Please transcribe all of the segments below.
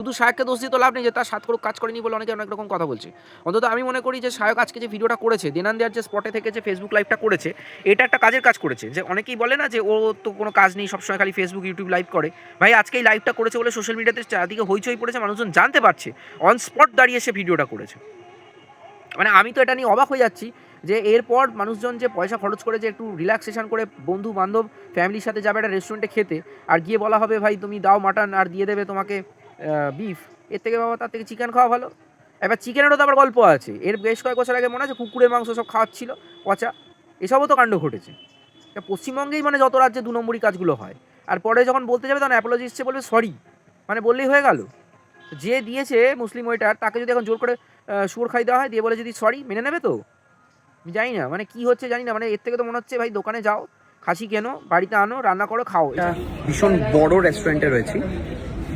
শুধু শায়ককে দোষ দিয়ে তো লাভ নেই যে তার সাত করুক, কাজ করেনি বলে অনেকে অনেক রকম কথা বলছে। অন্তত আমি মনে করি যে শায়ক আজকে যে ভিডিওটা করেছে, দেনান দেওয়ার যে স্পটে থেকে যে ফেসবুক লাইভটা করেছে, এটা একটা কাজের কাজ করেছে। যে অনেকেই বলে না যে ও তো কোনো কাজ নেই, সবসময় খালি ফেসবুক ইউটিউব লাইভ করে। ভাই, আজকে এই লাইভটা করেছে বলে সোশ্যাল মিডিয়াতে চারদিকে হইচই পড়েছে, মানুষজন জানতে পারছে। অন স্পট দাঁড়িয়ে সে ভিডিওটা করেছে। মানে আমি তো এটা নিয়ে অবাক হয়ে যাচ্ছি যে এরপর মানুষজন যে পয়সা খরচ করে যে একটু রিল্যাক্সেশন করে বন্ধু বান্ধব ফ্যামিলির সাথে যাবে একটা রেস্টুরেন্টে খেতে, আর গিয়ে বলা হবে, ভাই, তুমি দাও মাটন আর দিয়ে দেবে তোমাকে। বিফ এর থেকে বাবা তার থেকে চিকেন খাওয়া ভালো। এবার চিকেনেরও তো আবার গল্প আছে। এর বেশ কয়েক বছর আগে মনে আছে কুকুরের মাংস সব খাওয়াচ্ছিল, পচা। এসবও তো কাণ্ড ঘটেছে। পশ্চিমবঙ্গেই মানে যত রাজ্যে দু নম্বরই কাজগুলো হয়। আর পরে যখন বলতে যাবে তখন অ্যাপোলজি এসছে বলবে সরি মানে বললেই হয়ে গেল। যে দিয়েছে মুসলিম ওয়েটার তাকে যদি এখন জোর করে সুর খাই দেওয়া হয়, দিয়ে বলে যদি সরি মেনে নেবে তো? জানি না। মানে কি হচ্ছে জানি না। মানে এর থেকে তো মনে হচ্ছে, ভাই, দোকানে যাও, খাসি কেনো, বাড়িতে আনো, রান্না করো, খাও। ভীষণ বড় রেস্টুরেন্টে রয়েছি।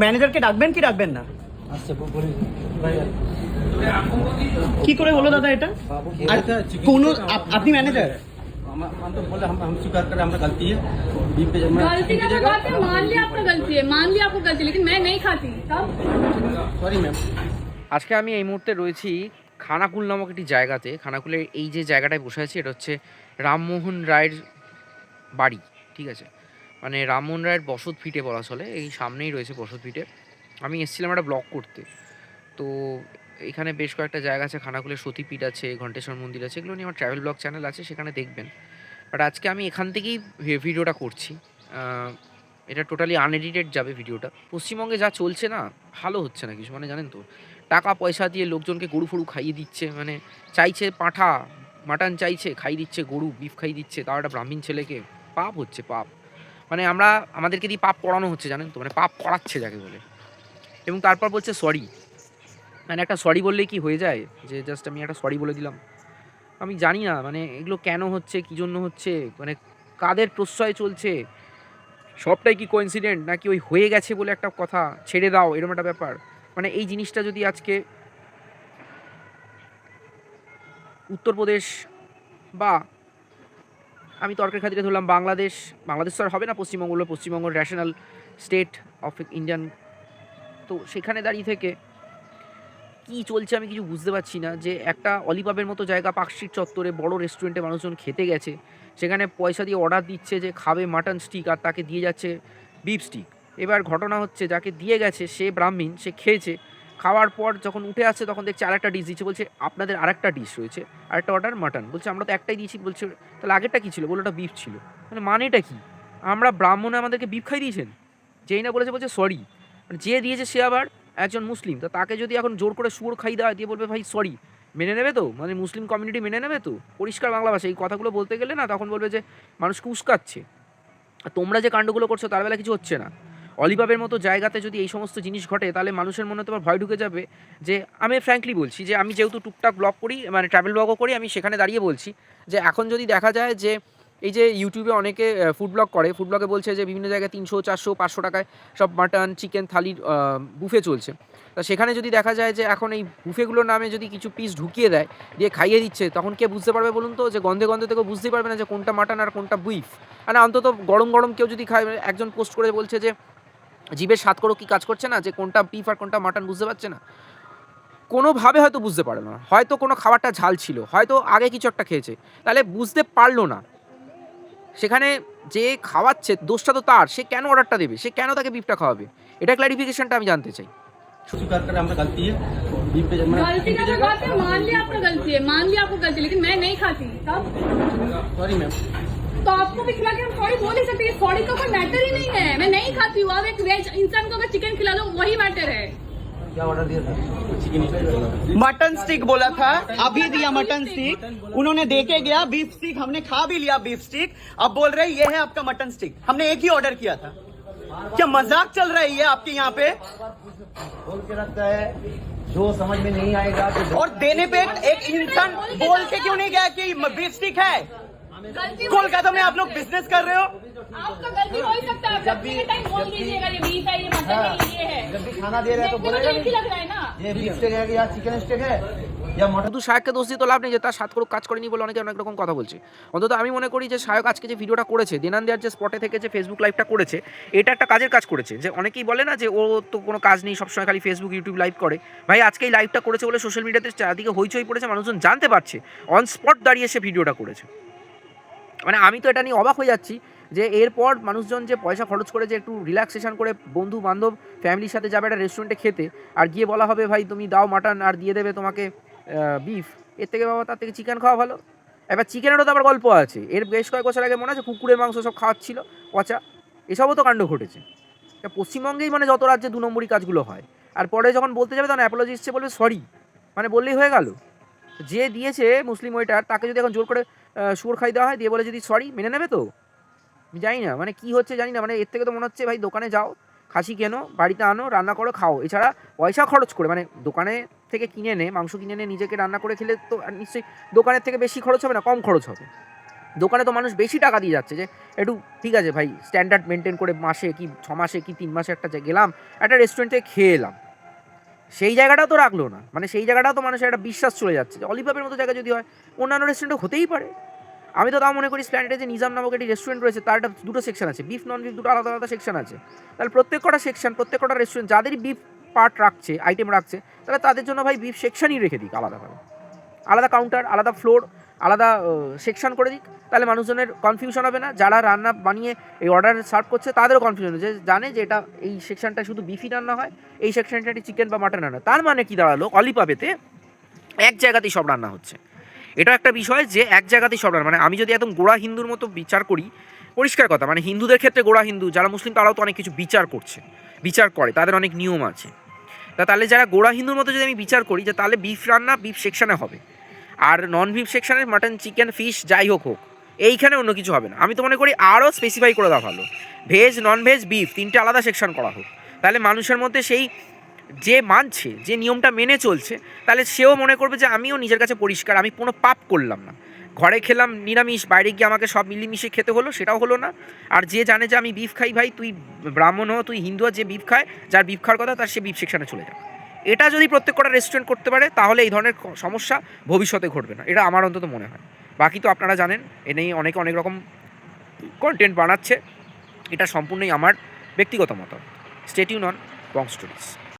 ম্যানেজারকে ডাকবেন কি ডাকবেন না আসছে বলি ভাই কি করে হলো দাদা এটা আর কোন আপ- আপনি ম্যানেজার हम हम तो बोले हम हम स्वीकार करें हमारा गलती है बीफ पे जब मैं गलती का तो बात है मान लिया आपका गलती है मान लिया आपको गलती लेकिन मैं नहीं खाती तब सॉरी मैम আজকে আমি এই মুহূর্তে রয়েছি খানাকুল নামক একটি জায়গাতে খানাকুলের এই যে জায়গাটায় বসে আছি এটা হচ্ছে রামমোহন রায়ের বাড়ি ঠিক আছে মানে রামমোহন রায়ের বসত ভিটে বলা চলে, এই সামনেই রয়েছে বসত ফিটে আমি এসেছিলাম একটা ব্লগ করতে। তো এখানে বেশ কয়েকটা জায়গা আছে, খানাকুলের সতীপীঠ আছে, ঘণ্টেশ্বর মন্দির আছে, এগুলো নিয়ে আমার ট্রাভেল ব্লগ চ্যানেল আছে, সেখানে দেখবেন। বাট আজকে আমি এখান থেকেই ভিডিওটা করছি। এটা টোটালি আনএডিটেড যাবে ভিডিওটা। পশ্চিমবঙ্গে যা চলছে না, ভালো হচ্ছে না কিছু মানে জানেন তো? টাকা পয়সা দিয়ে লোকজনকে গরু ফরু খাইয়ে দিচ্ছে মানে চাইছে পাঁঠা, মাটন চাইছে, খাইয়ে দিচ্ছে গরু বিফ খাইয়ে দিচ্ছে, তাও একটা ব্রাহ্মণ ছেলেকে, পাপ হচ্ছে, পাপ। মানে আমরা, আমাদেরকে দিয়ে পাপ করানো হচ্ছে, জানেন তো? মানে পাপ করাচ্ছে যাকে বলে। এবং তারপর বলছে সরি মানে একটা সরি বললেই কি হয়ে যায়? যে জাস্ট আমি একটা সরি বলে দিলাম। আমি জানি না মানে এগুলো কেন হচ্ছে, কী জন্য হচ্ছে মানে কাদের প্রশ্রয় চলছে? সবটাই কি কোইন্সিডেন্ট নাকি ওই হয়ে গেছে বলে একটা কথা? ছেড়ে দাও, এরকম একটা ব্যাপার। মানে এই জিনিসটা যদি আজকে উত্তরপ্রদেশ বা আমি তর্কের খাতিরে ধরলাম বাংলাদেশ বাংলাদেশ তো আর হবে না পশ্চিমবঙ্গ হলো Paschimbanga national state of Indian তো সেখানে দাঁড়িয়ে থেকে কি চলছে আমি কিছু বুঝতে পারছি না, যে একটা অলিপাবের মতো জায়গা পার্কস্ট্রিট চত্বরে বড় রেস্টুরেন্টে মানুষজন খেতে গেছে, সেখানে পয়সা দিয়ে অর্ডার দিচ্ছে যে খাবে মাটন স্টিক আর তাকে দিয়ে যাচ্ছে বিফ স্টিক এবার ঘটনা হচ্ছে যাকে দিয়ে গেছে, সে ব্রাহ্মণ, সে খেয়েছে খাওয়ার পর যখন উঠে আসছে, তখন দেখছে আরেকটা ডিশ দিচ্ছে। বলছে, আপনাদের আরেকটা ডিশ রয়েছে, আরেকটা অর্ডার মাটন বলছে, আমরা তো একটাই দিয়েছি। বলছে, তাহলে আগেরটা কী ছিল? বলে ওটা বিফ ছিল। মানে মানেটা কি? আমরা ব্রাহ্মণে আমাদেরকে বিফ খাই দিয়েছেন? যেই না বলেছে, বলছে সরি মানে যে দিয়েছে সে আবার একজন মুসলিম। তো তাকে যদি এখন জোর করে সুর খাই দেওয়া দিয়ে বলবে, ভাই সরি মেনে নেবে তো? মানে মুসলিম কমিউনিটি মেনে নেবে তো? পরিষ্কার বাংলা ভাষা এই কথাগুলো বলতে গেলে না, তখন বলবে যে মানুষকে উস্কাচ্ছে আর তোমরা যে কাণ্ডগুলো করছ, তার বেলা কিছু হচ্ছে না। অলিভাবের মতো জায়গাতে যদি এই সমস্ত জিনিস ঘটে, তাহলে মানুষের মনে তো আবার ভয় ঢুকে যাবে যে, আমি ফ্র্যাঙ্কলি বলছি যে, আমি যেহেতু টুকটাক ব্লগ করি মানে ট্রাভেল ব্লগও করি, আমি সেখানে দাঁড়িয়ে বলছি যে, এখন যদি দেখা যায় যে, এই যে ইউটিউবে অনেকে ফুড ব্লগ করে ফুড ব্লগে বলছে যে, বিভিন্ন জায়গায় তিনশো, চারশো, পাঁচশো টাকায় সব মাটন চিকেন থালির বুফে চলছে। তা সেখানে যদি দেখা যায় যে, এখন এই বুফেগুলোর নামে যদি কিছু পিস ঢুকিয়ে দেয়, দিয়ে খাইয়ে দিচ্ছে, তখন কে বুঝতে পারবে বলুন তো? যে, গন্ধে গন্ধে থেকে বুঝতেই পারবে না যে, কোনটা মাটন আর কোনটা বুইফ মানে অন্তত গরম গরম কেউ যদি খায় একজন পোস্ট করে বলছে যে জিভের স্বাদ করো কি কাজ করছে না যে কোনটা বিফ আর কোনটা মাটন বুঝতে পারছে না কোনোভাবে হয়তো বুঝতে পারলো না হয়তো কোনো খাবারটা ঝাল ছিল হয়তো আগে কিছু একটা খেয়েছে তাহলে বুঝতে পারলো না সেখানে যে খাওয়াচ্ছে দোষটা তো তার সে কেন অর্ডারটা দেবে সে কেন তাকে বিফটা খাওয়াবে এটা ক্ল্যারিফিকেশনটা আমি জানতে চাই स्वीकार करें हमारा गलती है बीफ पे जब गलती का तो बात है मान लिया आपका गलती है मान लिया आपको गलती है, लेकिन मैं नहीं खाती तब सॉरी मैम तो आपको भी खिला के हम सॉरी बोल ही सकते हैं सॉरी का कोई मैटर ही नहीं है। मैं नहीं खाती हूँ। आप एक वेज इंसान को अगर चिकन खिला दो वही मैटर है। क्या ऑर्डर दिया था? मटन स्टिक बोला था। अभी दिया मटन स्टिक उन्होंने देके गया बीफ स्टिक हमने खा भी लिया बीफ स्टिक अब बोल रहे ये है आपका मटन स्टिक हमने एक ही ऑर्डर किया था। क्या मज़ाक चल रही है आपके यहाँ पे? बोल के रखता है। जो समझ में नहीं आएगा तो और देने पे एक इंसान बोल के क्यों नहीं गया कि बीफ स्टिक है? कोलकाता में आप लोग बिजनेस कर रहे हो आपका गलती हो ही सकता है जब भी टाइम बोल दीजिएगा ये बीफ है ये मटन है ये है जब भी खाना दे रहा है तो देखने में बोलेगा तो एक ही नहीं लग रहा है ना ये बीफ स्टेक है या चिकन स्टेक है या मटन শুধু শায়ককে দোষ দিয়ে তো লাভ নেই যে তার সাত করুক কাজ করেনি বলে অনেকে অনেক রকম কথা বলছে অন্তত আমি মনে করি যে শায়ক আজকে যে ভিডিওটা করেছে দেনান দেওয়ার যে স্পটে থেকে যে ফেসবুক লাইভটা করেছে এটা একটা কাজের কাজ করেছে যে অনেকেই বলে না যে ও তো কোনো কাজ নেই সবসময় খালি ফেসবুক ইউটিউব লাইভ করে ভাই আজকে এই লাইভটা করেছে বলে সোশ্যাল মিডিয়াতে চারদিকে হইচই পড়েছে মানুষজন জানতে পারছে অন স্পট দাঁড়িয়ে সে ভিডিওটা করেছে মানে আমি তো এটা নিয়ে অবাক হয়ে যাচ্ছি যে এরপর মানুষজন যে পয়সা খরচ করে যে একটু রিল্যাক্সেশন করে বন্ধু বান্ধব ফ্যামিলির সাথে যাবে একটা রেস্টুরেন্টে খেতে, আর গিয়ে বলা হবে, ভাই, তুমি দাও মাটন আর দিয়ে দেবে তোমাকে বিফ এর থেকে বাবা তার থেকে চিকেন খাওয়া ভালো। এবার চিকেনেরও তো আবার গল্প আছে। এর বেশ কয়েক বছর আগে মনে আছে কুকুরের মাংস সব খাওয়াচ্ছিল, পচা। এসবও তো কাণ্ড ঘটেছে। পশ্চিমবঙ্গেই মানে যত রাজ্যে দু নম্বরই কাজগুলো হয়। আর পরে যখন বলতে যাবে তখন অ্যাপোলজি এসছে বলবে সরি মানে বললেই হয়ে গেল। যে দিয়েছে মুসলিম ওইটার তাকে যদি এখন জোর করে শুয়োর খাই দেওয়া হয়, দিয়ে বলে যদি সরি মেনে নেবে তো? আমি জানি না মানে কি হচ্ছে জানি না মানে এর থেকে তো মনে হচ্ছে ভাই দোকানে যাও, খাসি কেনো, বাড়িতে আনো, রান্না করো, খাও। এছাড়া পয়সা খরচ করে মানে দোকানে থেকে কিনে নে, মাংস কিনে নে, নিজেকে রান্না করে খেলে তো নিশ্চয়ই দোকানের থেকে বেশি খরচ হবে না, কম খরচ হবে। দোকানে তো মানুষ বেশি টাকা দিয়ে যাচ্ছে যে, একটু ঠিক আছে ভাই স্ট্যান্ডার্ড মেনটেন করে মাসে কি ছ মাসে কি তিন মাসে একটা গেলাম, একটা রেস্টুরেন্ট খেয়ে এলাম। সেই জায়গাটাও তো রাখল না। মানে সেই জায়গাটাও তো মানুষের একটা বিশ্বাস চলে যাচ্ছে যে অলিভাবের মতো জায়গা যদি হয়, অন্যান্য রেস্টুরেন্টও হতেই পারে। আমি তো তাও মনে করি স্প্ল্যানেটে যে নিজাম নামক একটি রেস্টুরেন্ট রয়েছে, তার একটা দুটো সেকশন আছে। বিফ নন বিফ দুটো আলাদা আলাদা সেকশন আছে। তাহলে প্রত্যেক কটা সেকশন প্রত্যেক কটা রেস্টুরেন্ট যাদেরই বিফ পার্ট রাখছে আইটেম রাখছে, তাহলে তাদের জন্য ভাই বিফ সেকশনই রেখে দিক আলাদাভাবে। আলাদা কাউন্টার আলাদা ফ্লোর আলাদা সেকশন করে দিক, তাহলে মানুষজনের কনফিউশন হবে না। যারা রান্না বানিয়ে এই অর্ডার সার্ভ করছে, তাদেরও কনফিউশন যে জানে যে এটা, এই সেকশনটা শুধু বিফি রান্না হয়, এই সেকশনটা চিকেন বা মাটন রান্না তার মানে কি দাঁড়াল? অলিপাবেতে এক জায়গাতেই সব রান্না হচ্ছে। এটা একটা বিষয় যে এক জায়গাতেই সব রান্না মানে আমি যদি একদম গোড়া হিন্দুর মতো বিচার করি, পরিষ্কার কথা মানে হিন্দুদের ক্ষেত্রে গোড়া হিন্দু, যারা মুসলিম, তারাও তো অনেক কিছু বিচার করছে, বিচার করে, তাদের অনেক নিয়ম আছে। তা তাহলে যারা গোড়া হিন্দুর মতো যদি আমি বিচার করি, যে তাহলে বিফ রান্না বিফ সেকশনে হবে। আর নন বিফ সেকশনে মাটন চিকেন ফিশ যাই হোক হোক, এইখানে অন্য কিছু হবে না। আমি তো মনে করি আরও স্পেসিফাই করে দেওয়া ভালো। ভেজ নন ভেজ বিফ তিনটে আলাদা সেকশন করা হোক। তাহলে মানুষের মধ্যে সেই যে মানছে, যে নিয়মটা মেনে চলছে, তাহলে সেও মনে করবে যে আমিও নিজের কাছে পরিষ্কার, আমি কোনো পাপ করলাম না। ঘরে খেলাম, নিরামিষ, বাইরে গিয়ে আমাকে সব মিলিমিশে খেতে হলো, সেটাও হলো না। আর যে জানে যে আমি বিফ খাই ভাই, তুই ব্রাহ্মণ হো, তুই হিন্দু যে বিফ খায়, যার বিফ খাওয়ার কথা, তার সে বিফ সেকশানে চলে যাবে। এটা যদি প্রত্যেক কটা রেস্টুরেন্ট করতে পারে, তাহলে এই ধরনের সমস্যা ভবিষ্যতে ঘটবে না। এটা আমার অন্তত মনে হয়। বাকি তো আপনারা জানেন, এ নিয়ে অনেকে অনেক রকম কন্টেন্ট বানাচ্ছে। এটা সম্পূর্ণই আমার ব্যক্তিগত মত স্টেটিউন অন বং স্টোরিজ